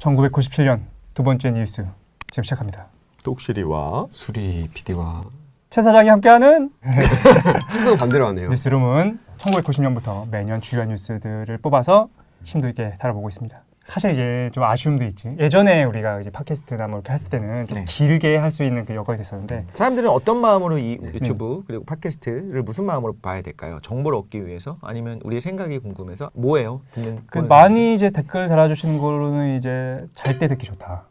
1997년 두 번째 뉴스 지금 시작합니다. 똑실이와 수리 PD와 최 사장이 함께하는 항상 반대로 하네요. 뉴스룸은 1990년부터 매년 주요한 뉴스들을 뽑아서 심도 있게 다뤄보고 있습니다. 사실 이제 좀 아쉬움도 있지. 예전에 우리가 이제 팟캐스트나 뭐 이렇게 했을 때는 좀 네. 길게 할 수 있는 그 여건이 됐었는데 사람들은 어떤 마음으로 이 네. 유튜브 그리고 팟캐스트를 무슨 마음으로 봐야 될까요? 정보를 얻기 위해서 아니면 우리의 생각이 궁금해서 뭐예요? 듣는 그 많이 이제 댓글 달아주시는 걸로는 이제 잘 때 듣기 좋다.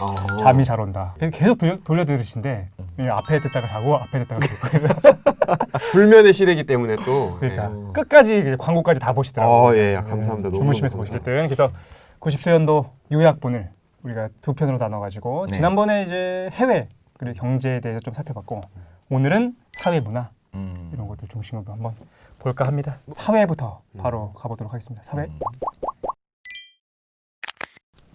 어. 잠이 잘 온다. 계속 돌려, 돌려 들으신데 음. 앞에 듣다가 자고 앞에 듣다가 듣고 불면의 시대이기 때문에 또 그러니까 예. 끝까지 광고까지 다 보시더라고요. 어, 예, 감사합니다. 너무 주무시면서 너무 보시겠든 그래서 97년도 요약본을 우리가 두 편으로 나눠가지고 네. 지난번에 이제 해외 그리고 경제에 대해서 좀 살펴봤고 오늘은 사회 문화 음. 이런 것들 중심으로 한번 볼까 합니다. 사회부터 바로 가보도록 하겠습니다. 사회.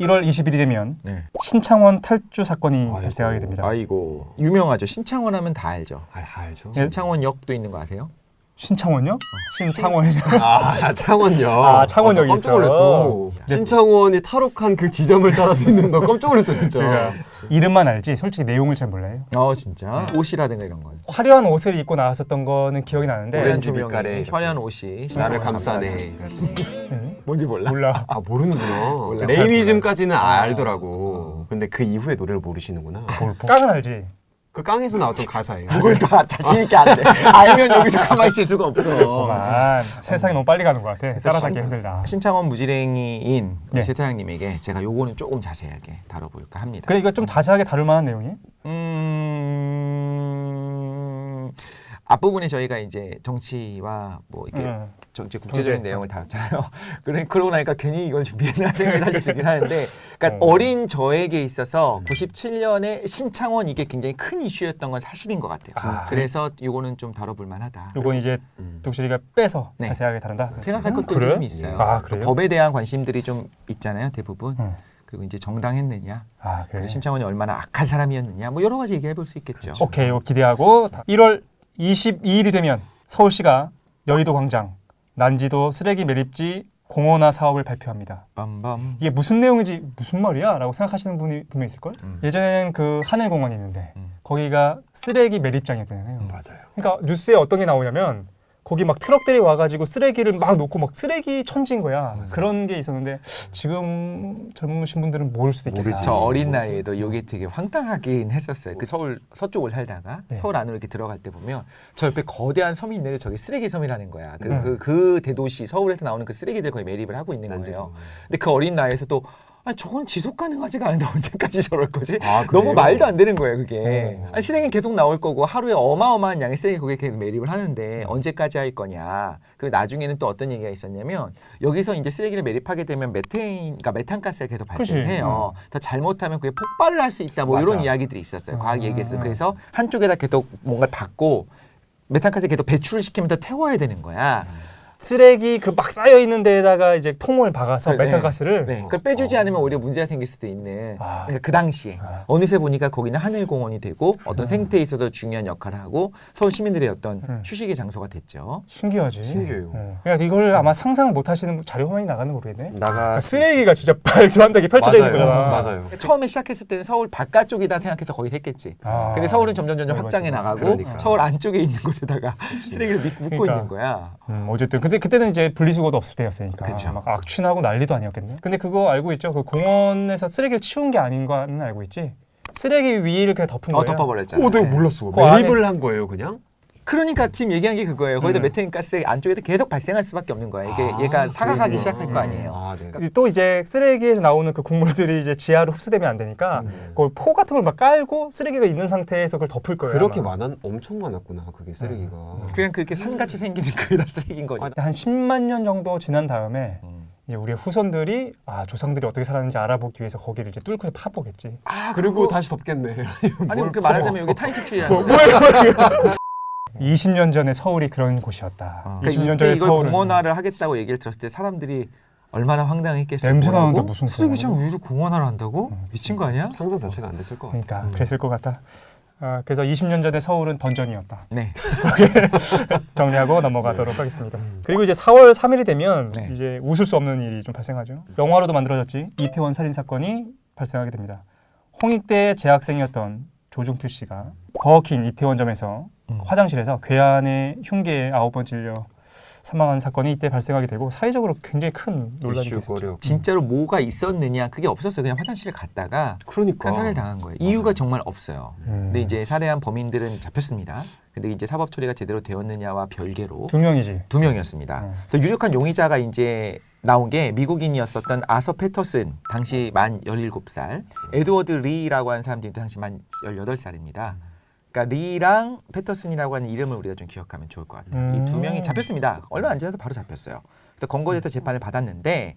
음. 1월 20일이 되면 네. 신창원 탈주 사건이 아이고. 발생하게 됩니다. 아이고 유명하죠. 신창원 하면 다 알죠. 알, 알죠. 예. 신창원역도 있는 거 아세요? 신창원요? 신창원이요? 아, 창원역. 아, 창원역이 아, 깜짝. 놀랐어. 네. 신창원이 탈옥한 그 지점을 따라서 있는 거 깜짝 놀랐어, 진짜. 그러니까 이름만 알지 솔직히 내용을 잘 몰라요. 어 진짜 옷이라든가 이런 거. 화려한 옷을 입고 나왔었던 거는 기억이 나는데 오렌지 빛깔의 화려한 옷이 나를 감싸네. 음, 뭔지 몰라. 몰라. 아, 모르는구나. 몰라. 레이니즘까지는 아. 알더라고. 근데 그 이후의 노래를 모르시는구나. 깡은 알지. 그 깡에서 나왔던 가사예요. 뭘 다 자신 있게 안 돼. 알면 여기서 가만히 있을 수가 없어. 그만 세상이 너무 빨리 가는 것 같아. 따라잡기 신- 힘들다. 신창원 무지랭이인 네. 제 사장님에게 제가 요거는 조금 자세하게 다뤄볼까 합니다. 그래 이거 좀 자세하게 다룰 만한 내용이? 음 앞부분에 저희가 이제 정치와 뭐 이렇게 응. 정치 국제적인 경제. 내용을 다뤘잖아요. 그래 그러고 나니까 괜히 이걸 준비했나 생각이 사실 들긴 하는데, 그러니까 어. 어. 린 저에게 있어서 97년에 신창원 이게 굉장히 큰 이슈였던 건 사실인 것 같아요. 아. 그래서 요거는 좀 다뤄볼 만하다. 요건 이제 음. 독실이가 빼서 네. 자세하게 다룬다. 생각할 음, 것들이 그래? 좀 있어요. 아 그래요? 법에 대한 관심들이 좀 있잖아요, 대부분. 응. 그리고 이제 정당했느냐, 아 그래. 그리고 신창원이 얼마나 악한 사람이었느냐, 뭐 여러 가지 얘기해 볼 수 있겠죠. 오케이 이거 기대하고 1월 22일이 되면 서울시가 여의도 광장 난지도 쓰레기 매립지 공원화 사업을 발표합니다. 빰빰. 이게 무슨 내용인지 무슨 말이야? 라고 생각하시는 분이 분명 있을 걸. 음. 예전에는 그 하늘공원이 있는데 음. 거기가 쓰레기 매립장이었잖아요. 맞아요. 그러니까 뉴스에 어떤 게 나오냐면 거기 막 트럭들이 와가지고 쓰레기를 막 놓고 막 쓰레기 천지인 거야. 맞아요. 그런 게 있었는데 지금 젊으신 분들은 모를 수도 있겠다. 모르지. 저 어린 나이에도 이게 되게 황당하긴 했었어요. 그 서울 서쪽을 살다가 네. 서울 안으로 이렇게 들어갈 때 보면 저 옆에 거대한 섬이 있는데 저게 쓰레기 섬이라는 거야. 그, 음. 그, 그 대도시 서울에서 나오는 그 쓰레기들 거의 매립을 하고 있는 거예요. 근데 그 어린 나이에서도 아 저건 지속 가능하지가 않은데 언제까지 저럴 거지? 아, 너무? 말도 안 되는 거예요 그게. 어. 아니, 쓰레기는 계속 나올 거고 하루에 어마어마한 양의 쓰레기 거기에 계속 매립을 하는데 언제까지 할 거냐. 그 나중에는 또 어떤 얘기가 있었냐면 여기서 이제 쓰레기를 매립하게 되면 메테인, 그러니까 메탄가스가 계속. 발생해요. 더 잘못하면 그게 폭발을 할 수 있다. 뭐 이런 맞아. 이야기들이 있었어요. 아. 과학 얘기에서 그래서 한쪽에다 계속 뭔가를 받고 메탄가스 계속 배출을 시키면서 태워야 되는 거야. 쓰레기 그 막 쌓여 있는 데에다가 이제 통을 박아서 네. 메탄가스를 네. 그걸 빼주지 않으면 오히려 문제가 생길 수도 있는. 아. 그러니까 그 당시에 아. 어느새 보니까 거기는 하늘공원이 되고 어떤 생태에 있어서 중요한 역할을 하고 서울 시민들의 어떤 음. 휴식의 장소가 됐죠. 신기하지. 신기해요. 어. 그러니까 이걸 아마 상상 못 하시는 자료 화면이 나가는 거 모르겠네. 나가 그러니까 쓰레기가 진짜 발견한다게 펼쳐져 있는. 거잖아. 맞아요. 처음에 시작했을 때는 서울 바깥쪽이다 생각해서 거기서 했겠지. 아. 근데 서울은 점점 점점 확장해. 나가고 그러니까. 서울 안쪽에 있는 곳에다가 쓰레기를 믿- 묻고 그러니까. 있는 거야. 음, 어쨌든 근데 그때는 이제 분리수거도 없을 때였으니까 그쵸. 막 악취나고 난리도 아니었겠네. 근데 그거 알고 있죠? 그 공원에서 쓰레기를 치운 게 아닌 거는 알고 있지? 쓰레기 위를 그냥 덮은 어 거예요. 덮어버렸잖아. 오, 내가 몰랐어. 그 매립을 한 거예요, 그냥? 그러니까 지금 얘기한 게 그거예요. 거기다 음. 메테인 가스 안쪽에서 계속 발생할 수밖에 없는 거야. 이게 아, 얘가 사각하기 그러네. 시작할 거 아니에요. 아, 네. 근데 또 이제 쓰레기에서 나오는 그 국물들이 이제 지하로 흡수되면 안 되니까 음. 그포 같은 걸 막 깔고 쓰레기가 있는 상태에서 그걸 덮을 거예요. 그렇게 아마. 많은 엄청 많았구나, 그게 쓰레기가. 그냥 그렇게 산같이 생기는 그게 다 쓰레기인 거죠. 한 10만 년 정도 지난 다음에 음. 이제 우리의 후손들이 아 조상들이 어떻게 살았는지 알아보기 위해서 거기를 이제 뚫고서 파보겠지. 아 그리고 다시 덮겠네. 아니 그렇게 말하자면 여기 뭐, 거죠. 20년 전에 서울이 그런 곳이었다. 어. 20년 그러니까 전에 이걸 서울은 공원화를 하겠다고 얘기를 들었을 때 사람들이 얼마나 황당했겠어요. 냄새? 나는데 무슨 쓰레기장? 위로 공원화를 한다고? 음. 미친 거 아니야? 상상 자체가 안 됐을 것 같아. 그러니까 음. 그랬을 것 같다. 아, 그래서 20년 전에 서울은 던전이었다. 네. 정리하고 넘어가도록 하겠습니다. 그리고 이제 4월 3일이 되면 네. 이제 웃을 수 없는 일이 좀 발생하죠. 영화로도 만들어졌지 이태원 살인 사건이 발생하게 됩니다. 홍익대 재학생이었던 조중필 씨가 버거킹 이태원점에서 음. 화장실에서 괴한의 흉기에 아홉 번 찔려 사망한 사건이 이때 발생하게 되고 사회적으로 굉장히 큰 논란이. 이슈거려. 진짜로 뭐가 있었느냐 그게 없었어요. 그냥 화장실에 갔다가 그러니까. 그 살해를 당한 거예요. 이유가 정말 없어요. 음. 근데 이제 살해한 범인들은 잡혔습니다. 근데 이제 사법 처리가 제대로 되었느냐와 별개로 두 명이지. 두 명이었습니다. 음. 그래서 유력한 용의자가 이제 나온 게 미국인이었었던 아서 패터슨 당시 만 17살, 에드워드 리라고 하는 사람들이 당시 만 18살입니다. 그러니까 리랑 패터슨이라고 하는 이름을 우리가 좀 기억하면 좋을 것 같아요. 음. 이두 명이 잡혔습니다. 얼마 안 지나서 바로 잡혔어요. 그래서 건거돼서 재판을 받았는데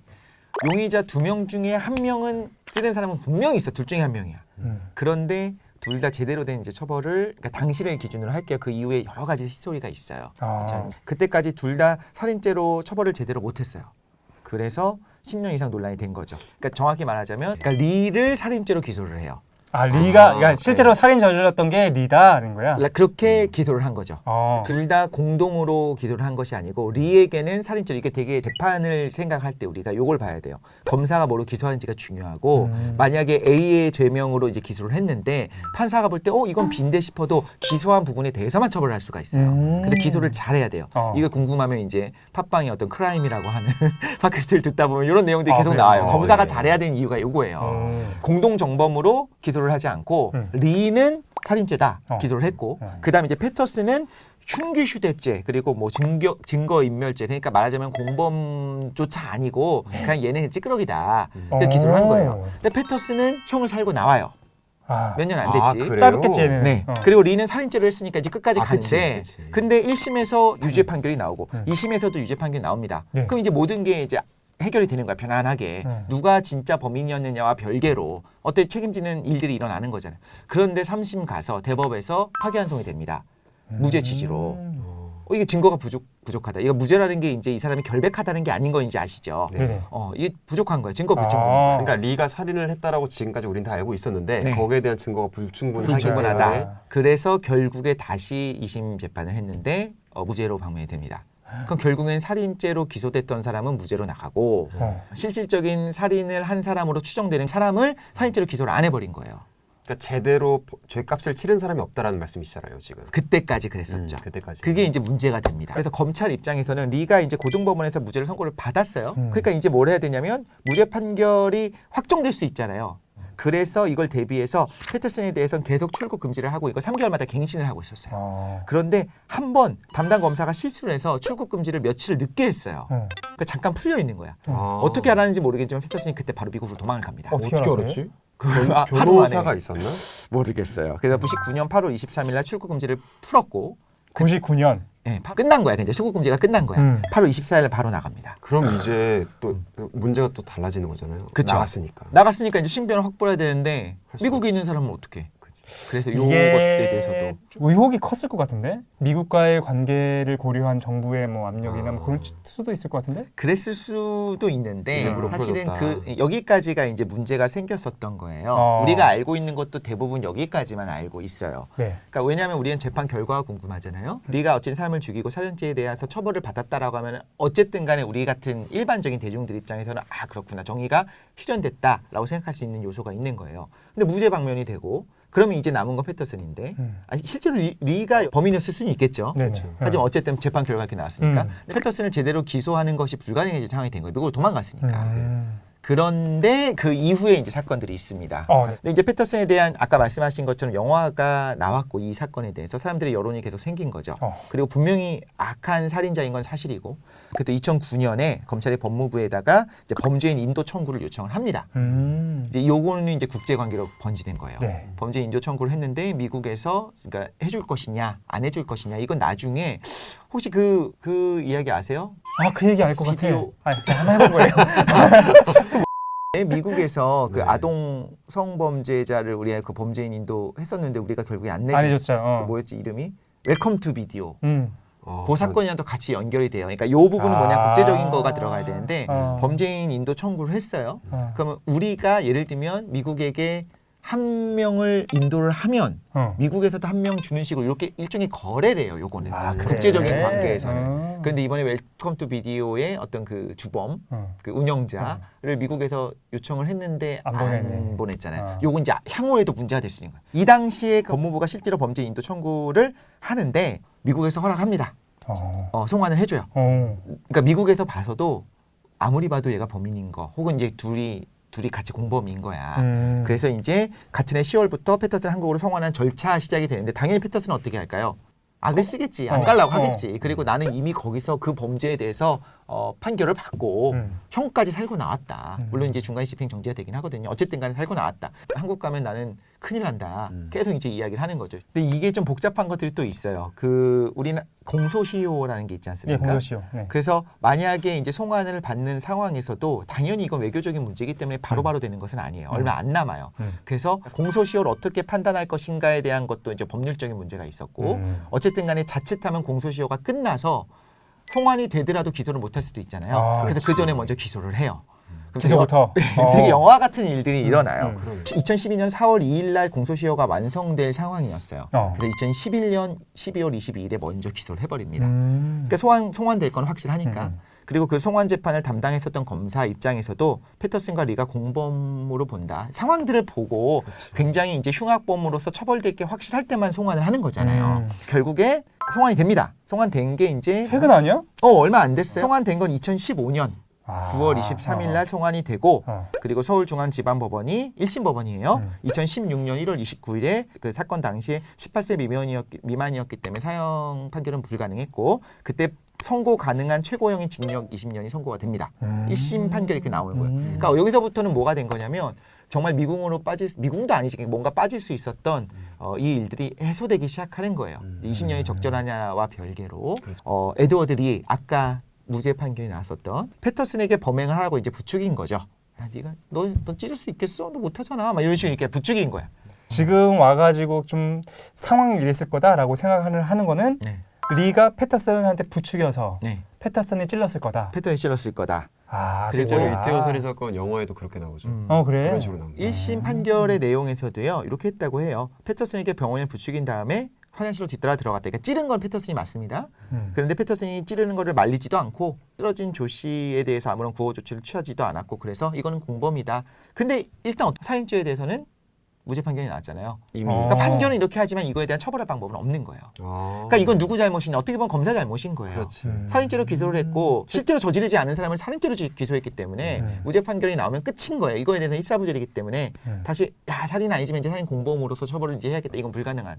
용의자 두 명 중에 한 명은 찌른 사람은 분명히 있어. 둘 중에 한 명이야. 음. 그런데 둘 다 제대로 된 이제 처벌을 그러니까 당시를 기준으로 할게요. 그 이후에 여러 가지 히스토리가 있어요. 아. 전 그때까지 둘 다 살인죄로 처벌을 제대로 못했어요. 그래서 10년 이상 논란이 된 거죠. 그러니까 정확히 말하자면 그러니까 리를 살인죄로 기소를 해요. 아 리가 아, 그러니까 실제로 살인 저질렀던 게 리다는 거야. 그러니까 그렇게 기소를 한 거죠. 어. 둘 다 공동으로 기소를 한 것이 아니고 리에게는 살인죄 이게 되게 재판을 생각할 때 우리가 요걸 봐야 돼요. 검사가 뭐로 기소하는지가 중요하고 음. 만약에 A의 죄명으로 이제 기소를 했는데 판사가 볼 때 어 이건 빈데 싶어도 기소한 부분에 대해서만 처벌을 할 수가 있어요. 음. 근데 기소를 잘해야 돼요. 어. 이거 궁금하면 이제 팟빵의 어떤 크라임이라고 하는 팟캐스트를 듣다 보면 이런 내용들이 아, 계속 그래요? 나와요. 어, 검사가 네. 잘해야 되는 이유가 요거예요. 음. 공동 정범으로 기소를 하지 않고 음. 리는 살인죄다 어. 기소를 했고 어. 그다음에 이제 패터스는 흉기 휴대죄 그리고 뭐 증거 증거 인멸죄 그러니까 말하자면 공범조차 아니고 그냥 얘는 찌끄러기다 그래서 기소를 한 거예요. 어. 근데 패터스는 형을 살고 나와요. 아. 몇년안 아, 됐지. 그래요? 짧겠지 얘는. 네. 어. 그리고 리는 살인죄로 했으니까 이제 끝까지 아, 그치, 가는데 그치. 근데 1심에서 유죄 판결이 나오고 음. 2심에서도 유죄 판결이 나옵니다. 네. 그럼 이제 모든 게 이제 해결이 되는 거야 편안하게 음. 누가 진짜 범인이었느냐와 별개로 어떤 책임지는 일들이 일어나는 거잖아요. 그런데 3심 가서 대법에서 파기환송이 됩니다. 무죄 취지로 음. 어, 이게 증거가 부족 부족하다. 이거 무죄라는 게 이제 이 사람이 결백하다는 게 아닌 거 이제 아시죠? 네. 네네. 어 이게 부족한 거예요. 증거 아. 불충분한 그러니까 리가 살인을 했다라고 지금까지 우린 다 알고 있었는데 네. 거기에 대한 증거가 불충분하기 불충분하다. 때문에 그래서 결국에 다시 2심 재판을 했는데 어, 무죄로 방면이 됩니다. 그럼 결국엔 살인죄로 기소됐던 사람은 무죄로 나가고 어. 실질적인 살인을 한 사람으로 추정되는 사람을 살인죄로 기소를 안 해버린 거예요. 그러니까 제대로 죄값을 치른 사람이 없다라는 말씀이시잖아요 지금. 그때까지 그랬었죠. 음, 그때까지. 그게 이제 문제가 됩니다. 그래서 검찰 입장에서는 리가 이제 고등법원에서 무죄를 선고를 받았어요. 음. 그러니까 이제 뭘 해야 되냐면 무죄 판결이 확정될 수 있잖아요. 그래서 이걸 대비해서 패터슨에 대해서는 계속 출국 금지를 하고 이거 3개월마다 갱신을 하고 있었어요. 어. 그런데 한 번 담당 검사가 실수를 해서 출국 금지를 며칠을 늦게 했어요. 어. 그러니까 잠깐 풀려 있는 거야. 아. 어떻게 알았는지 모르겠지만 피터슨이 그때 바로 미국으로 도망을 갑니다. 어떻게? 알았지? 그 아, 하루 변호사가 만에 있었나? 모르겠어요. 그래서 99년 8월 23일 날 출국 금지를 풀었고 99년. 예, 바- 끝난 거야. 근데 출국 금지가 끝난 거야. 음. 8월 24일 날 바로 나갑니다. 그럼 이제 또 문제가 또 달라지는 거잖아요. 그쵸. 나갔으니까. 나갔으니까 이제 신변을 확보해야 되는데 할 미국에 있는 사람은 어떻게? 그래서 이게 요것에 대해서도 의혹이 컸을 것 같은데 미국과의 관계를 고려한 정부의 뭐 압력이나 뭐 아. 그럴 수도 있을 것 같은데 그랬을 수도 있는데 일부러 사실은 풀어줬다. 그 여기까지가 이제 문제가 생겼었던 거예요. 어. 우리가 알고 있는 것도 대부분 여기까지만 알고 있어요. 네 그러니까 왜냐하면 우리는 재판 결과가 궁금하잖아요. 리가 어쨌든 사람을 죽이고 살인죄에 대해서 처벌을 받았다라고 하면 어쨌든 간에 우리 같은 일반적인 대중들 입장에서는 아 그렇구나 정의가 실현됐다라고 생각할 수 있는 요소가 있는 거예요. 근데 무죄 방면이 되고 그러면 이제 남은 건 패터슨인데 음. 아니 실제로 리, 리가 범인이었을 수는 있겠죠. 네네 그렇죠. 하지만 어쨌든 재판 결과가 이렇게 나왔으니까 음. 패터슨을 제대로 기소하는 것이 불가능해진 상황이 된 거예요. 미국으로 도망갔으니까. 음. 그런데 그 이후에 이제 사건들이 있습니다. 어, 네. 근데 이제 패터슨에 대한 아까 말씀하신 것처럼 영화가 나왔고 이 사건에 대해서 사람들의 여론이 계속 생긴 거죠. 어. 그리고 분명히 악한 살인자인 건 사실이고 그때 2009년에 검찰이 법무부에다가 이제 범죄인 인도 청구를 요청을 합니다. 음. 이제 요거는 이제 국제 관계로 번지는 거예요. 네. 범죄 인도 청구를 했는데 미국에서 그러니까 해줄 것이냐 안 해줄 것이냐 이건 나중에 혹시 그 그 이야기 아세요? 아 그 얘기 알 것 같아. 비디오. 아 한번 해본 거예요. 네, 미국에서 그 네. 아동 성범죄자를 우리가 그 범죄인 인도 했었는데 우리가 결국에 안 내준 안 해줬어요. 어. 뭐였지 이름이 웰컴 투 비디오 음. 어, 그 사건이랑 또 같이 연결이 돼요. 그러니까 요 부분은 뭐냐 아. 국제적인 거가 들어가야 되는데 어. 범죄인 인도 청구를 했어요. 어. 그러면 우리가 예를 들면 미국에게 한 명을 인도를 하면 어. 미국에서도 한 명 주는 식으로 이렇게 일종의 거래래요. 요거는 아, 그래? 국제적인 관계에서는. 어. 그런데 이번에 웰컴 투 비디오의 어떤 그 주범, 어. 그 운영자를 미국에서 요청을 했는데 안 안. 보냈잖아요. 어. 요건 이제 향후에도 문제가 될 수 있는 거예요. 이 당시에 법무부가 실제로 범죄 인도 청구를 하는데 미국에서 허락합니다. 어. 어, 송환을 해줘요. 어. 그러니까 미국에서 봐서도 아무리 봐도 얘가 범인인 거, 혹은 이제 둘이 둘이 같이 공범인 거야. 음. 그래서 이제 같은 해 10월부터 패터슨 한국으로 송환한 절차 시작이 되는데 당연히 패터슨은 어떻게 할까요? 악을 쓰겠지, 안 어, 갈라고 어. 하겠지. 그리고 나는 이미 거기서 그 범죄에 대해서 어, 판결을 받고 음. 형까지 살고 나왔다. 음. 물론 이제 중간 집행 정지가 되긴 하거든요. 어쨌든 간에 살고 나왔다. 한국 가면 나는 큰일 난다. 음. 계속 이제 이야기를 하는 거죠. 근데 이게 좀 복잡한 것들이 또 있어요. 그 우리는 공소시효라는 게 있지 예, 않습니까? 공소시효. 네. 그래서 만약에 이제 송환을 받는 상황에서도 당연히 이건 외교적인 문제이기 때문에 바로바로 되는 것은 아니에요. 얼마 안 남아요. 음. 그래서 공소시효를 어떻게 판단할 것인가에 대한 것도 이제 법률적인 문제가 있었고 음. 어쨌든 간에 자칫하면 공소시효가 끝나서 송환이 되더라도 기소를 못할 수도 있잖아요. 아, 그래서. 그 전에 먼저 기소를 해요. 기소부터. 되게, 어. 되게 영화 같은 일들이 일어나요. 음. 그럼 2012년 4월 2일 날 공소시효가 완성될 상황이었어요. 어. 그래서 2011년 12월 22일에 먼저 기소를 해버립니다. 음. 그러니까 소환 송환될 건 확실하니까. 음. 그리고 그 송환 재판을 담당했었던 검사 입장에서도 패터슨과 리가 공범으로 본다. 상황들을 보고 굉장히 이제 흉악범으로서 처벌될 게 확실할 때만 송환을 하는 거잖아요. 음. 결국에 송환이 됩니다. 송환된 게 이제 최근 아니야? 어 얼마 안 됐어요. 송환된 건 2015년 아. 9월 23일 날 송환이 되고 어. 그리고 서울중앙지방법원이 1심 법원이에요. 음. 2016년 1월 29일에 그 사건 당시에 18세 미만이었기, 미만이었기 때문에 사형 판결은 불가능했고 그때 선고 가능한 최고형인 징역 20년이 선고가 됩니다. 음. 1심 판결이 이렇게 나오는 거예요. 음. 그러니까 여기서부터는 뭐가 된 거냐면 정말 미궁으로 빠질 수- 미궁도 아니지 뭔가 빠질 수 있었던 어, 이 일들이 해소되기 시작하는 거예요. 음. 20년이 적절하냐와 별개로 그렇죠. 어, 에드워드리 아까 무죄 판결이 나왔었던 패터슨에게 범행을 하라고 이제 부추긴 거죠. 야, 네가 너, 너 찌를 수 있겠어? 너 못하잖아. 막 이런 식으로 이렇게 부추긴 거야. 지금 와가지고 좀 상황이 이랬을 거다라고 생각을 하는 거는 네. 리가 패터슨한테 부추겨서 네. 패터슨이 찔렀을 거다. 패턴이 실었을 거다. 아, 실제로 그거야. 이태원 살인 사건 영화에도 그렇게 나오죠. 음. 어 그래. 그런 식으로 나옵니다. 1심 판결의 내용에서도요. 이렇게 했다고 해요. 패터슨에게 병원에 부추긴 다음에 화장실로 뒤따라 들어갔다. 그러니까 찌른 건 패터슨이 맞습니다. 음. 그런데 패터슨이 찌르는 거를 말리지도 않고 쓰러진 조 씨에 대해서 아무런 구호 조치를 취하지도 않았고 그래서 이거는 공범이다. 근데 일단 살인죄에 대해서는 무죄 판결이 나왔잖아요. 이미 어. 그러니까 판결은 이렇게 하지만 이거에 대한 처벌할 방법은 없는 거예요. 아. 그러니까 이건 누구 잘못이냐 어떻게 보면 검사 잘못인 거예요. 그렇지. 음. 살인죄로 기소를 했고 실제로 저지르지 않은 사람을 살인죄로 지- 기소했기 때문에 음. 무죄 판결이 나오면 끝인 거예요. 이거에 대해서 일사부절이기 때문에 음. 다시 야 살인 아니지만 이제 살인 공범으로서 처벌을 이제 해야겠다. 이건 불가능한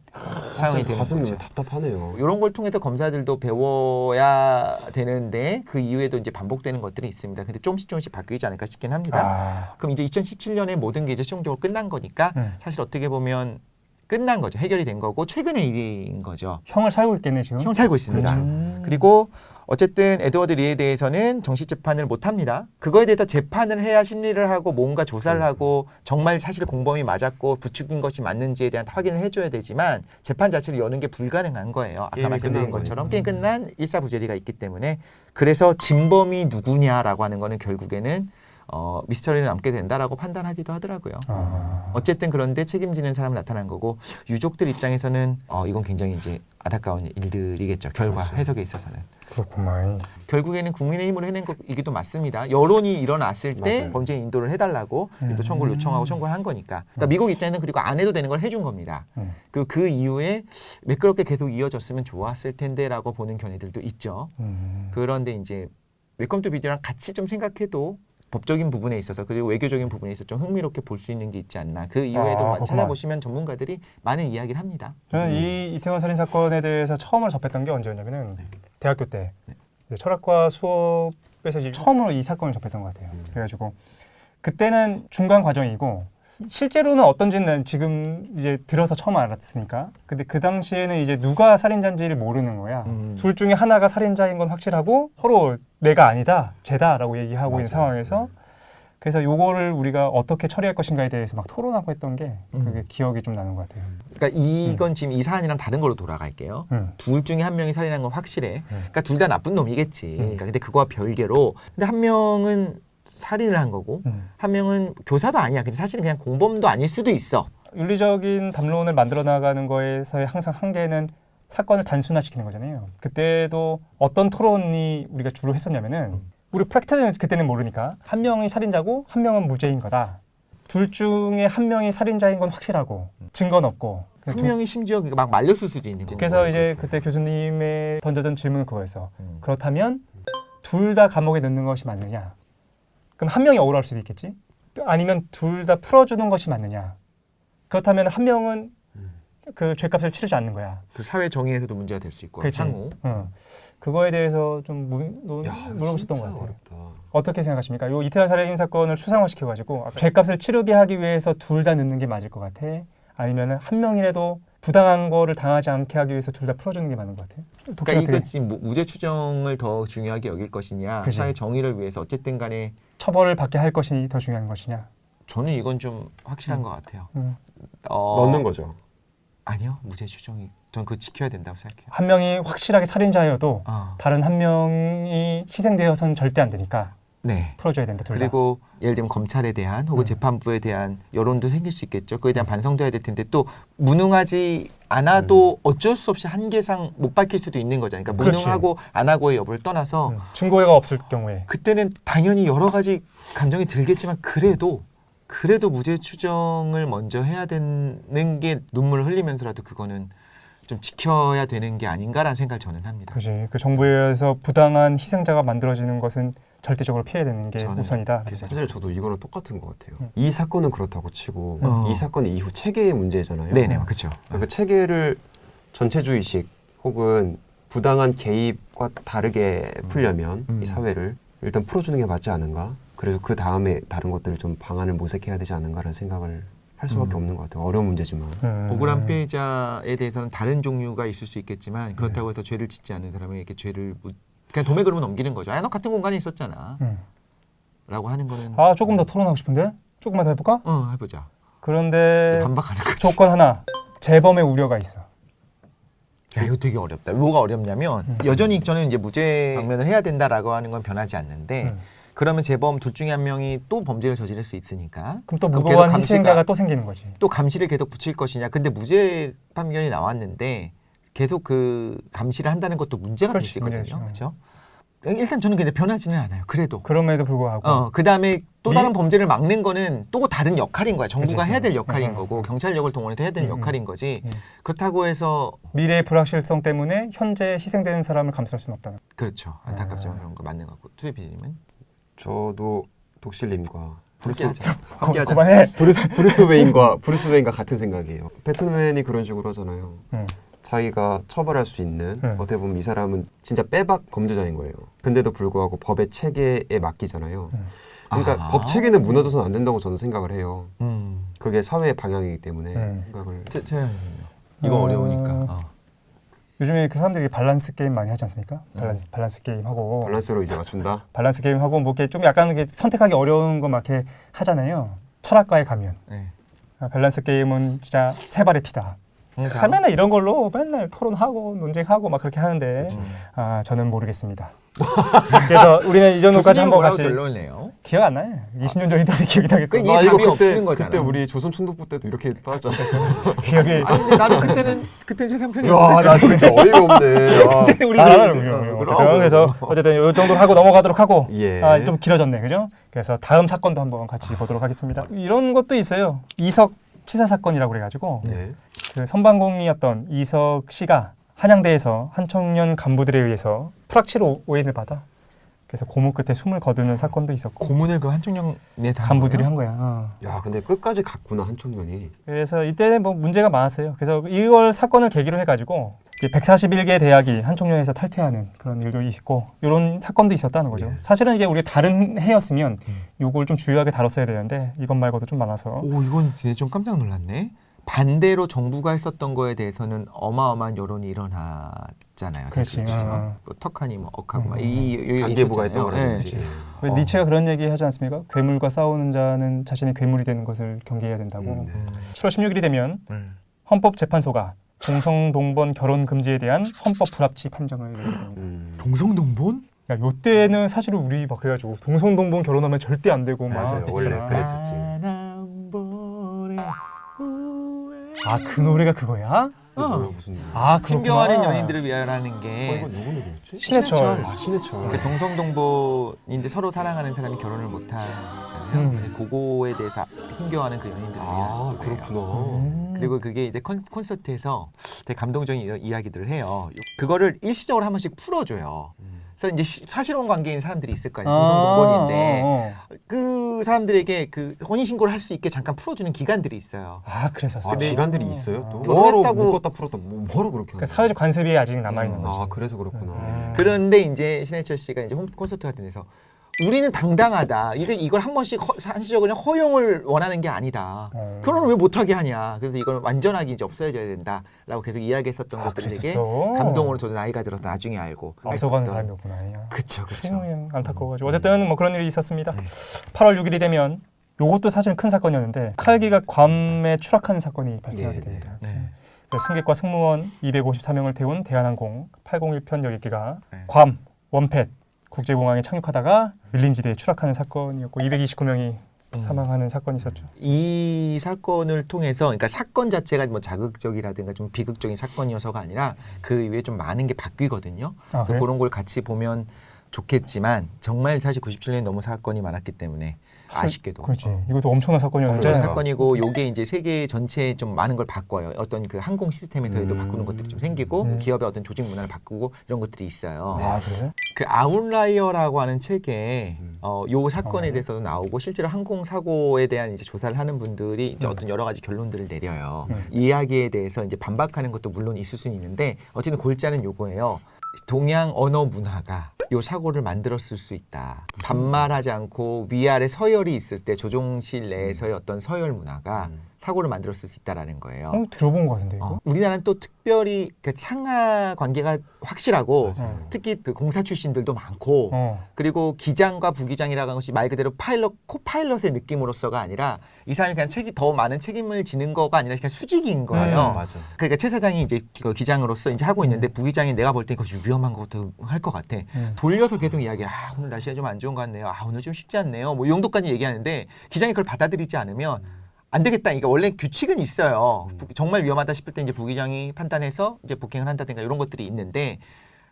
상황이 되는 가슴이 거죠. 답답하네요. 이런 걸 통해서 검사들도 배워야 되는데 그 이후에도 이제 반복되는 것들이 있습니다. 근데 조금씩 조금씩 바뀌지 않을까 싶긴 합니다. 아. 그럼 이제 2017년에 모든 게 이제 최종적으로 끝난 거니까 음. 사실 어떻게 보면 끝난 거죠. 해결이 된 거고 최근의 일인 거죠. 형을 살고 있겠네 지금. 형 살고 있습니다. 음. 그리고 어쨌든 에드워드 리에 대해서는 정식 재판을 못 합니다. 그거에 대해서 재판을 해야 심리를 하고 뭔가 조사를 음. 하고 정말 사실 공범이 맞았고 부추긴 것이 맞는지에 대한 확인을 해줘야 되지만 재판 자체를 여는 게 불가능한 거예요. 아까 말씀드린 것처럼. 게임 끝난 일사부재리가 있기 때문에 그래서 진범이 누구냐라고 하는 거는 결국에는 어, 미스터리는 남게 된다라고 판단하기도 하더라고요. 아. 어쨌든 그런데 책임지는 사람은 나타난 거고 유족들 입장에서는 어, 이건 굉장히 이제 안타까운 일들이겠죠. 결과 그렇죠. 해석에 있어서는. 그렇구만. 결국에는 국민의힘으로 해낸 것이기도 맞습니다. 여론이 일어났을 때 맞아요. 범죄 인도를 해달라고 인도 청구를 음. 요청하고 청구를 한 거니까. 그러니까 미국 입장에는 그리고 안 해도 되는 걸 해준 겁니다. 음. 그리고 그 이후에 매끄럽게 계속 이어졌으면 좋았을 텐데라고 보는 견해들도 있죠. 음. 그런데 이제 웰컴 투 비디오랑 같이 좀 생각해도 법적인 부분에 있어서 그리고 외교적인 부분에 있어서 좀 흥미롭게 볼 수 있는 게 있지 않나. 그 이후에도 아. 찾아보시면 전문가들이 많은 이야기를 합니다. 저는 이 이태원 살인 사건에 대해서 처음으로 접했던 게 언제였냐면은 대학교 때 이제 철학과 수업에서 이제 처음으로 이 사건을 접했던 것 같아요. 음. 그래가지고 그때는 중간 과정이고 실제로는 어떤지는 지금 이제 들어서 처음 알았으니까. 근데 그 당시에는 이제 누가 살인자인지를 모르는 거야. 음. 둘 중에 하나가 살인자인 건 확실하고 서로 내가 아니다, 쟤다라고 얘기하고 있는 맞아요. 상황에서 그래서 요거를 우리가 어떻게 처리할 것인가에 대해서 막 토론하고 했던 게 그게 음. 기억이 좀 나는 것 같아요. 그러니까 이건 지금 이 사안이랑 다른 걸로 돌아갈게요. 음. 둘 중에 한 명이 살인한 건 확실해. 음. 그러니까 둘 다 나쁜 놈이겠지. 음. 그러니까 근데 그거와 별개로 근데 한 명은 살인을 한 거고 음. 한 명은 교사도 아니야. 근데 사실은 그냥 공범도 아닐 수도 있어. 윤리적인 담론을 만들어 나가는 거에서의 항상 한계는 사건을 단순화시키는 거잖아요. 그때도 어떤 토론이 우리가 주로 했었냐면은 우리 프랙트는 그때는 모르니까 한 명이 살인자고 한 명은 무죄인 거다. 둘 중에 한 명이 살인자인 건 확실하고 증거는 없고. 한 두- 명이 심지어 막 말렸을 수도 있는 거고. 그래서 이제 그때 교수님의 던져준 질문은 그거였어. 음. 그렇다면 둘 다 감옥에 넣는 것이 맞느냐? 그럼 한 명이 억울할 수도 있겠지. 아니면 둘 다 풀어주는 것이 맞느냐? 그렇다면 한 명은 그 죄값을 치르지 않는 거야. 그 사회 정의에서도 문제가 될 수 있고 그렇지. 향후. 어. 그거에 대해서 좀 문- 논- 야, 물어보셨던 것 같아요. 어렵다. 어떻게 생각하십니까? 요 이태원 살인 사건을 추상화시켜가지고 죄값을 치르게 하기 위해서 둘 다 넣는 게 맞을 것 같아? 아니면 한 명이라도 부당한 거를 당하지 않게 하기 위해서 둘 다 풀어주는 게 맞는 것 같아? 그러니까 이거 지금 뭐 무죄 추정을 더 중요하게 여길 것이냐, 그치. 사회 정의를 위해서 어쨌든 간에 처벌을 받게 할 것이 더 중요한 것이냐? 저는 이건 좀 확실한 음. 것 같아요. 음. 어, 넣는 거죠. 아니요, 무죄 추정이 전 그거 지켜야 된다고 생각해요. 한 명이 확실하게 살인자여도 어. 다른 한 명이 희생되어서는 절대 안 되니까 네. 풀어줘야 된다. 둘 다. 그리고 예를 들면 검찰에 대한 혹은 음. 재판부에 대한 여론도 생길 수 있겠죠. 그에 대한 반성도 해야 될 텐데 또 무능하지 않아도 어쩔 수 없이 한계상 못 밝힐 수도 있는 거잖아요. 그러니까 그렇지. 무능하고 안 하고의 여부를 떠나서 음. 증거가 없을 경우에 그때는 당연히 여러 가지 감정이 들겠지만 그래도 그래도 무죄 추정을 먼저 해야 되는 게 눈물을 흘리면서라도 그거는 좀 지켜야 되는 게 아닌가라는 생각을 저는 합니다. 그지 그 정부에서 부당한 희생자가 만들어지는 것은 절대적으로 피해야 되는 게 저는 우선이다. 그래서 사실 저도 이거랑 똑같은 것 같아요. 음. 이 사건은 그렇다고 치고 어. 이 사건 이후 체계의 문제잖아요. 네네, 그렇죠. 그 체계를 전체주의식 혹은 부당한 개입과 다르게 풀려면 음. 이 사회를 일단 풀어주는 게 맞지 않은가? 그래서 그 다음에 다른 것들을 좀 방안을 모색해야 되지 않은가라는 생각을 할 수밖에 음. 없는 것 같아요. 어려운 문제지만. 음. 억울한 피해자에 대해서는 다른 종류가 있을 수 있겠지만 그렇다고 해서 죄를 짓지 않은 사람에게 죄를 무- 그냥 도매그로 넘기는 거죠. 아, 너 같은 공간에 있었잖아. 음. 라고 하는 거는 아 조금 더 토론하고 싶은데 조금만 더 해볼까? 어 해보자. 그런데 반박하는 거지. 조건 하나 재범의 우려가 있어. 야, 이거 되게 어렵다. 뭐가 어렵냐면 음. 여전히 저는 이제 무죄 방면을 해야 된다라고 하는 건 변하지 않는데 음. 그러면 재범 둘 중에 한 명이 또 범죄를 저지를 수 있으니까 그럼 또 무고한 계속 감시가- 희생자가 또 생기는 거지. 또 감시를 계속 붙일 것이냐. 근데 무죄 판결이 나왔는데 계속 그 감시를 한다는 것도 문제가 될 수 있거든요. 그렇죠? 일단 저는 근데 변하지는 않아요. 그래도. 그럼에도 불구하고 어, 그다음에 또 미- 다른 범죄를 막는 거는 또 다른 역할인 거야. 정부가 그치. 해야 될 역할인 음, 거고 음. 경찰력을 동원해서 해야 될 음, 음. 역할인 거지. 음. 그렇다고 해서 미래의 불확실성 때문에 현재 희생되는 사람을 감수할 수는 없다는. 그렇죠. 안타깝지만 음. 그런 거 맞는 거고. 투리 PD님은 저도 독실님과 브루스 함께하자. 함께하자. 그만해. 브루스 브루스 웨인과 브루스 웨인과 같은 생각이에요. 배트맨이 그런 식으로 하잖아요. 음. 자기가 처벌할 수 있는 네. 어떻게 보면 이 사람은 진짜 빼박 범죄자인 거예요. 근데도 불구하고 법의 체계에 맡기잖아요. 음. 그러니까 아. 법 체계는 무너져서는 안 된다고 저는 생각을 해요. 음. 그게 사회의 방향이기 때문에 음. 생각을 제, 제, 이거 어. 어려우니까. 어. 요즘에 그 사람들이 밸런스 게임 많이 하지 않습니까? 음. 밸런스, 밸런스 게임 하고 밸런스로 이제 맞춘다. 밸런스 게임 하고 뭐 이렇게 좀 약간 이렇게 선택하기 어려운 거 막 이렇게 하잖아요. 철학과에 가면 네. 아, 밸런스 게임은 진짜 세 발의 피다. 항상. 맨날 이런 걸로 맨날 토론하고 논쟁하고 막 그렇게 하는데 음. 아 저는 모르겠습니다. 그래서 우리는 이 정도까지 교수님 한번 뭐라고 같이 결론내요? 기억 안 나요. 20년 전인데 기억이 나겠어. 그 이- 아, 답이 없는 거잖아. 그때 우리 조선 총독부 때도 이렇게 빠졌잖아요. 기억이 아니 근데 나는 그때는 그때 제 상편이 야, 나 진짜 어이가 없네. 아. 우리 아. 어. 그래서 어쨌든 이 정도로 하고 넘어가도록 하고 예. 아, 좀 길어졌네, 그죠? 그래서 다음 사건도 한번 같이 보도록 하겠습니다. 이런 것도 있어요. 이석 치사 사건이라고 그래가지고 네. 그 선방공이었던 이석 씨가 한양대에서 한 청년 간부들에 의해서 프락치로 오인을 받아. 그래서 고문 끝에 숨을 거두는 사건도 있었고 고문을 그 한청년에서 한 간부들이? 한 거야. 어. 야, 근데 끝까지 갔구나 한 청년이. 그래서 이때는 뭐 문제가 많았어요. 그래서 이걸 사건을 계기로 해가지고 141개 대학이 한 청년에서 탈퇴하는 그런 일도 있고 이런 사건도 있었다는 거죠. 예. 사실은 이제 우리가 다른 해였으면 음. 이걸 좀 주요하게 다뤘어야 되는데 이것 말고도 좀 많아서 오 이건 진짜 좀 깜짝 놀랐네. 반대로 정부가 했었던 거에 대해서는 어마어마한 여론이 일어났잖아요. 사실. 그렇죠? 어. 뭐 턱하니 뭐 억하고 음. 막이 반대부가 했던 거라든지. 왜 어. 니체가 그런 얘기 하지 않습니까? 괴물과 싸우는 자는 자신이 괴물이 되는 것을 경계해야 된다고. 음, 네. 7월 16일이 되면 음. 헌법재판소가 동성 동본 결혼 금지에 대한 헌법 불합치 판정을 내리게 됩니다. 음. 동성동본? 야, 요때는 사실은 우리 막 그래가지고 동성 동본 결혼하면 절대 안 되고 막 맞아요. 원래 그랬잖아. 그랬었지. 아, 그 노래가 그거야? 어. 뭐야, 무슨 아. 힘겨워하는 연인들을 위하라는 어, 게 이거 누구 노래였지? 신해철. 아 신해철. 그 동성동본인데 서로 사랑하는 사람이 결혼을 못 하잖아요. 음. 근데 그거에 대해서 힘겨워하는 그 연인들을 위한 아 노래예요. 그렇구나. 음. 그리고 그게 이제 콘, 콘서트에서 되게 감동적인 이런 이야기들을 해요. 그거를 일시적으로 한 번씩 풀어줘요. 음. 그래서 이제 시- 사실혼 관계인 사람들이 있을 거 아, 아니에요. 동성동본인데 어, 어. 그 사람들에게 그 혼인 신고를 할 수 있게 잠깐 풀어주는 기간들이 있어요. 아, 그래서 아 기간들이 있어요 또. 결혼했다고- 묶었다 풀었다 뭐, 뭐하러 그렇게 그러니까 하는 사회적 관습이 아직 남아 있는 음. 거지. 아 그래서 그렇구나. 음. 그런데 이제 신해철 씨가 이제 홈 콘서트 같은 데서 우리는 당당하다. 이걸 이걸 한 번씩 허, 한시적으로 그냥 허용을 원하는 게 아니다. 어. 결혼을 왜 못하게 하냐. 그래서 이걸 완전하게 이제 없어져야 된다라고 계속 이야기했었던 아, 것들이 되게 그랬었어? 감동으로 저도 나이가 들어서 나중에 알고 앞서가는 했었던. 사람이었구나. 야. 그쵸 그쵸. 음, 안타까워가지고 어쨌든 뭐 그런 일이 있었습니다. 네. 8월 6일이 되면 요것도 사실 큰 사건이었는데 칼기가 괌에 추락하는 사건이 발생하게 네, 됩니다. 네. 그래서 승객과 승무원 254명을 태운 대한항공 801편 여객기가 네. 괌 원펫 국제공항에 착륙하다가 밀림지대에 추락하는 사건이었고 229명이 음. 사망하는 사건이 있었죠. 이 사건을 통해서 그러니까 사건 자체가 뭐 자극적이라든가 좀 비극적인 사건이어서가 아니라 그 이후에 좀 많은 게 바뀌거든요. 아, 그래서 그래? 그런 걸 같이 보면 좋겠지만 정말 사실 97년에 너무 사건이 많았기 때문에 아쉽게도 그렇지. 어. 이것도 엄청난 사건이었는데 엄청난 그러니까. 사건이고 요게 이제 세계 전체에 좀 많은 걸 바꿔요. 어떤 그 항공 시스템에서도 음. 바꾸는 것들이 좀 생기고 음. 기업의 어떤 조직 문화를 바꾸고 이런 것들이 있어요. 아 그래? 그 아웃라이어라고 하는 책에 음. 어, 요 사건에 어. 대해서도 나오고 실제로 항공 사고에 대한 이제 조사를 하는 분들이 이제 음. 어떤 여러 가지 결론들을 내려요. 음. 이 이야기에 대해서 이제 반박하는 것도 물론 있을 수는 있는데 어쨌든 골자는 요거예요. 동양 언어 문화가 요 사고를 만들었을 수 있다. 반말하지 않고 위아래 서열이 있을 때 조종실 내에서의 어떤 서열 문화가 음. 사고를 만들었을 수 있다라는 거예요. 어, 들어본 것 같은데 이거? 어, 우리나라는 또 특별히 그 상하 관계가 확실하고 맞아요. 특히 그 공사 출신들도 많고 어. 그리고 기장과 부기장이라는 것이 말 그대로 파일럿 코파일럿의 느낌으로서가 아니라 이 사람이 그냥 책임 더 많은 책임을 지는 거가 아니라 그냥 수직인 거예요. 맞아 맞아. 그러니까 최 사장이 이제 그 기장으로서 이제 하고 있는데 부기장이 내가 볼때 이거 좀 위험한 것도 할 것 같아. 음. 돌려서 계속 이야기해. 아 오늘 날씨가 좀 안 좋은 것 같네요. 아 오늘 좀 쉽지 않네요. 뭐 이 정도까지 얘기하는데 기장이 그걸 받아들이지 않으면 안 되겠다. 그러니까 원래 규칙은 있어요. 음. 부- 정말 위험하다 싶을 때 이제 부기장이 판단해서 이제 복행을 한다든가 이런 것들이 있는데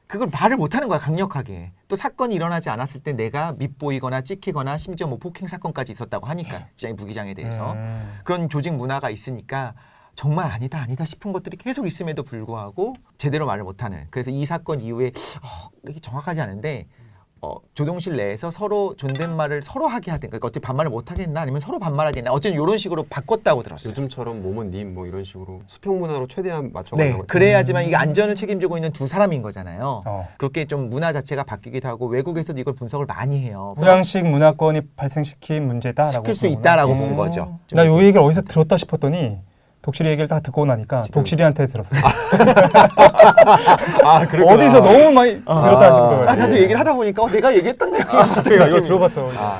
그걸 말을 못 하는 거야 강력하게. 또 사건이 일어나지 않았을 때 내가 밉보이거나 찍히거나 심지어 뭐 폭행 사건까지 있었다고 하니까 기장이 부기장에 대해서 음. 그런 조직 문화가 있으니까 정말 아니다 아니다 싶은 것들이 계속 있음에도 불구하고 제대로 말을 못하는 그래서 이 사건 이후에 어, 이게 정확하지 않은데 어, 조종실 내에서 서로 존댓말을 서로 하게 하든 그러니까 어떻게 반말을 못 하겠나 아니면 서로 반말하겠나 어쨌든 이런 식으로 바꿨다고 들었어요. 요즘처럼 몸은 님 뭐 이런 식으로 수평 문화로 최대한 네, 맞춰가려고. 그래야지만 이게 안전을 책임지고 있는 두 사람인 거잖아요. 어. 그렇게 좀 문화 자체가 바뀌기도 하고 외국에서도 이걸 분석을 많이 해요. 서양식 문화권이 발생시킨 문제다라고 시킬 수 보는구나. 있다라고 음. 본 거죠. 나 요 얘기를 어디서 들었다 싶었더니 독실이 얘기를 다 듣고 나니까 독실이한테 들었어요. 아 어디서 너무 많이 들었다 싶어요. 아, 나도 얘기를 하다 보니까 어, 내가 얘기했던 내용. 제가 이거 들어봤어. 아